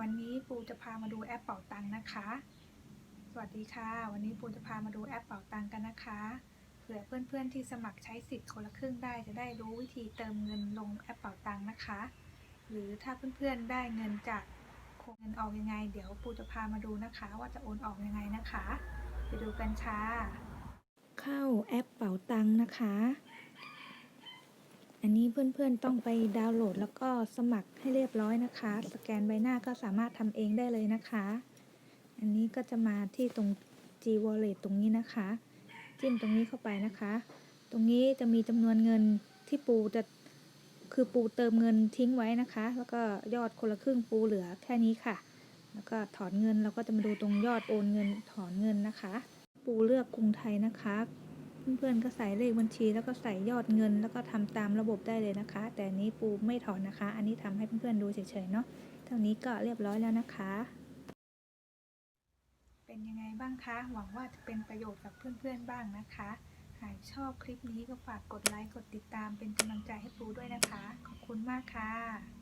วันนี้ปูจะพามาดูแอปเป่าตังค์นะคะ สวัสดีค่ะ วันนี้ปูจะพามาดูแอปเป่าตังค์กันนะคะ เผื่อเพื่อนๆที่สมัครใช้สิทธิ์คนละครึ่งได้จะได้รู้วิธีเติมเงินลงแอปเป่าตังค์นะคะ หรือถ้าเพื่อนๆได้เงินจากโอนเงินออกยังไง เดี๋ยวปูจะพามาดูนะคะ ว่าจะโอนออกยังไงนะคะ ไปดูกันค่ะ เข้าแอปเป๋าตังค์นะคะ อันนี้เพื่อนๆต้องไปดาวน์โหลดแล้วก็สมัครให้เรียบร้อยนะคะ สแกนใบหน้าก็สามารถทำเองได้เลยนะคะ อันนี้ก็จะมาที่ตรง G Wallet ตรงนี้นะคะ จิ้มตรงนี้เข้าไปนะคะ ตรงนี้จะมีจำนวนเงินที่ปูจะคือปูเติมเงินทิ้งไว้นะคะ แล้วก็ยอดคนละครึ่งปูเหลือแค่นี้ค่ะ แล้วก็ถอนเงินเราก็จะมาดูตรงยอดโอนเงินถอนเงินนะคะ ปูเลือกกรุงไทยนะคะ เพื่อนๆก็ใส่เลขบัญชี แล้วก็ใส่ยอดเงิน แล้วก็ทำตามระบบได้เลยนะคะ แต่นี้ปูไม่ถอนนะคะ อันนี้ทำให้เพื่อนๆดูเฉยๆเนาะเท่านี้ก็เรียบร้อยแล้วนะคะ เป็นยังไงบ้างคะ หวังว่าจะเป็นประโยชน์กับเพื่อนๆบ้างนะคะหากชอบคลิปนี้ก็ฝากกดไลค์กดติดตามเป็นกำลังใจให้ปูด้วยนะคะ ขอบคุณมากค่ะ